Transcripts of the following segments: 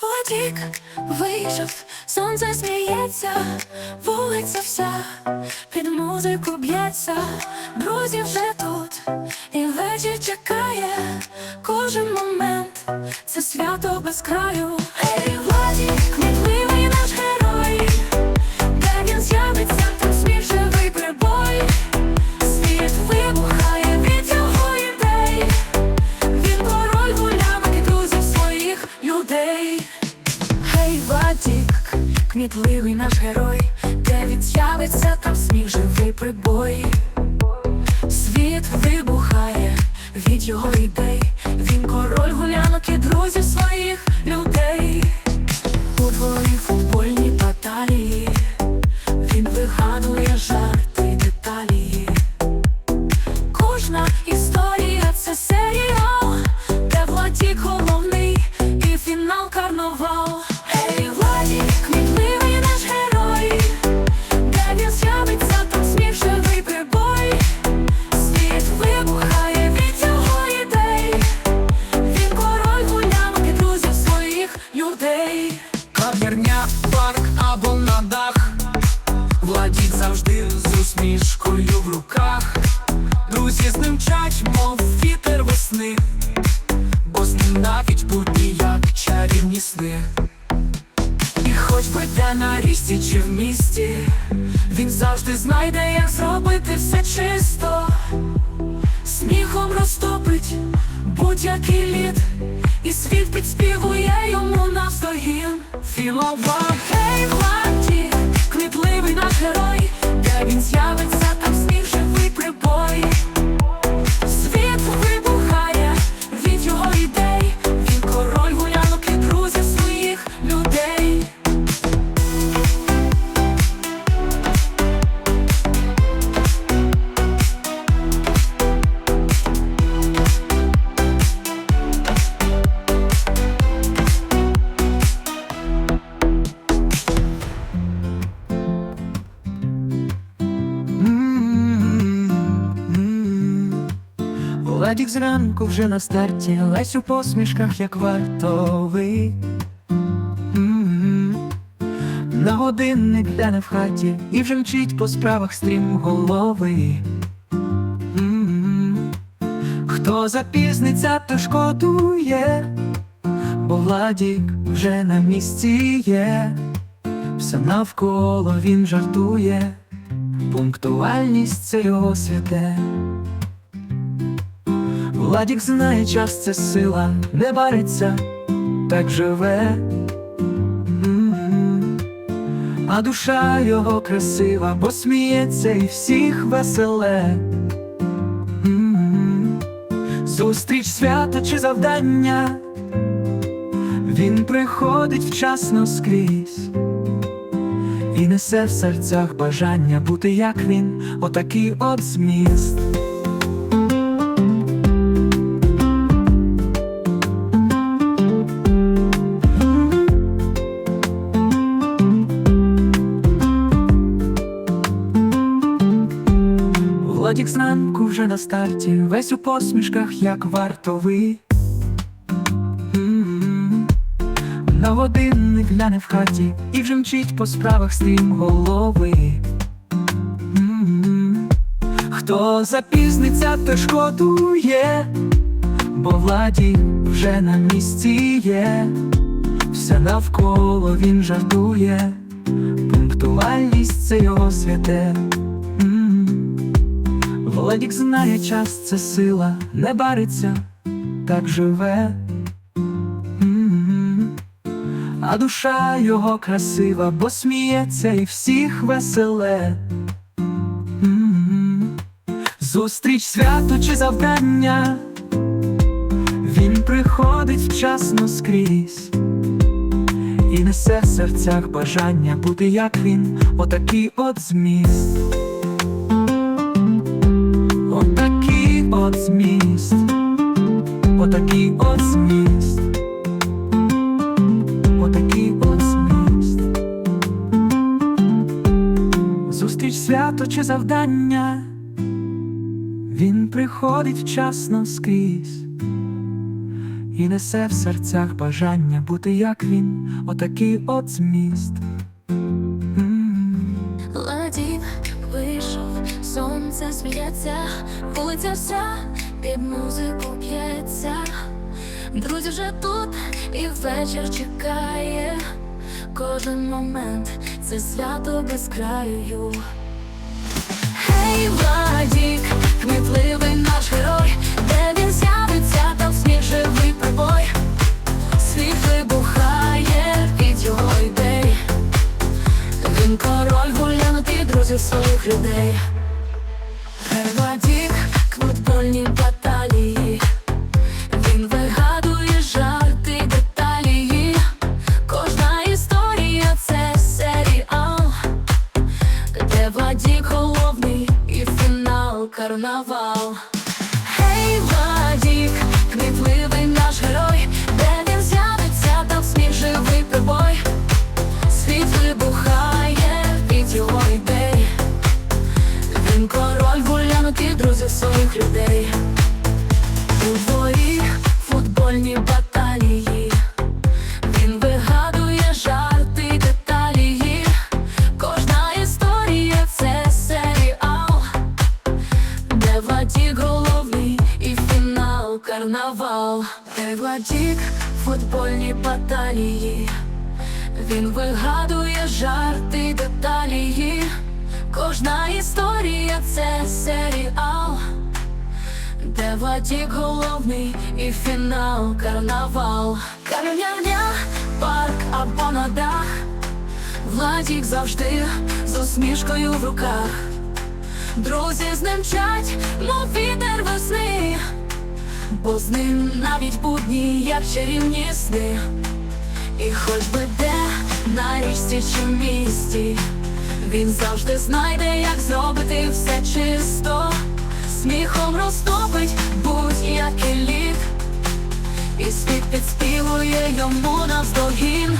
Владік вийшов, сонце сміється, вулиця вся під музику б'ється, друзі вже тут, і вечір чекає кожен момент, це свято без краю. Ей, Владік, від усмішкою в руках. Друзі з ним чать, мов вітер весни Бо з ним навіть будні, як чарівні сни. І хоч би де на річці чи в місті Він завжди знайде, як зробити все чисто. Сміхом розтопить будь-який лід І світ підспівує йому навздогін Філова Владік зранку вже на старті, Лесь у посмішках, як вартовий. На годинник де не в хаті, і вже мчить по справах стрім голови. Хто запізниться, то шкодує, бо Владік вже на місці є. Все навколо він жартує, пунктуальність це його святе. Владік знає, час це сила, не бариться, так живе. А душа його красива, бо сміється і всіх веселе. Зустріч свята чи завдання, він приходить вчасно скрізь. І несе в серцях бажання бути як він, отакий от зміст. Зранку вже на старті, весь у посмішках, як вартовий. На годинник гляне в хаті і вже мчить по справах стрім голови. Хто запізниться, то шкодує, бо Владік вже на місці є. Все навколо він жартує, пунктуальність це його святе. М. Владік знає, час це сила, не бариться, так живе. А душа його красива, бо сміється і всіх веселе. Зустріч свято чи завдання, він приходить вчасно скрізь. І несе в серцях бажання бути як він, отакий от зміст. Отакий от зміст, отакий от зміст. Зустріч свято чи завдання, він приходить вчасно скрізь. і несе в серцях бажання бути як він, отакий от зміст. Ладів вийшов, сонце сміється, вулиця вся під музику п'ється. Друзі вже тут і вечір чекає. Кожен момент це свято без краю. Гей, Владік, кмітливий наш герой, де він з'явиться, там сміх живий прибой. Світ вибухає від його ідей. Він король гулянути друзів своїх людей. Де Владік головний і фінал карнавал. Де Владік футбольні баталії. Він вигадує жарти, деталі. Кожна історія це серіал, де Владік головний і фінал карнавал. Кав'ярня, парк або на дах. Владік завжди з усмішкою в руках. Друзі з ним чать, мов вітер весни, бо з ним навіть будні, як чарівні сни. І хоч би де на річці чи місті, він завжди знайде, як зробити все чисто, сміхом розтопить будь-який лід, і світ підспівує йому навздогін.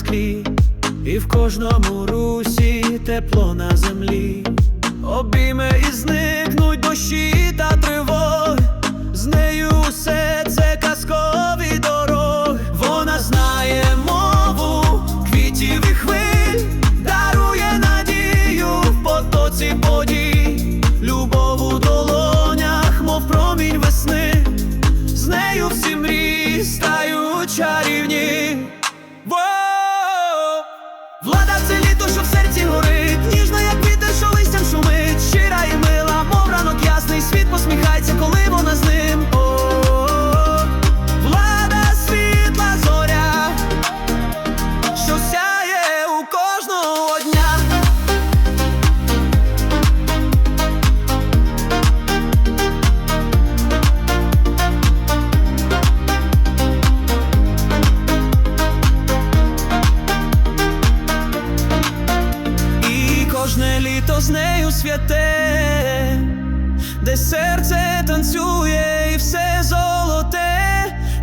Склі, і в кожному русі тепло на землі. Обійме і зникнуть дощі з нею святе, де серце танцює і все золоте,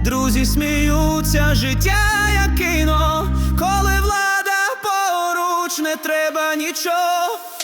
друзі сміються, життя як кіно, коли влада поруч не треба нічого.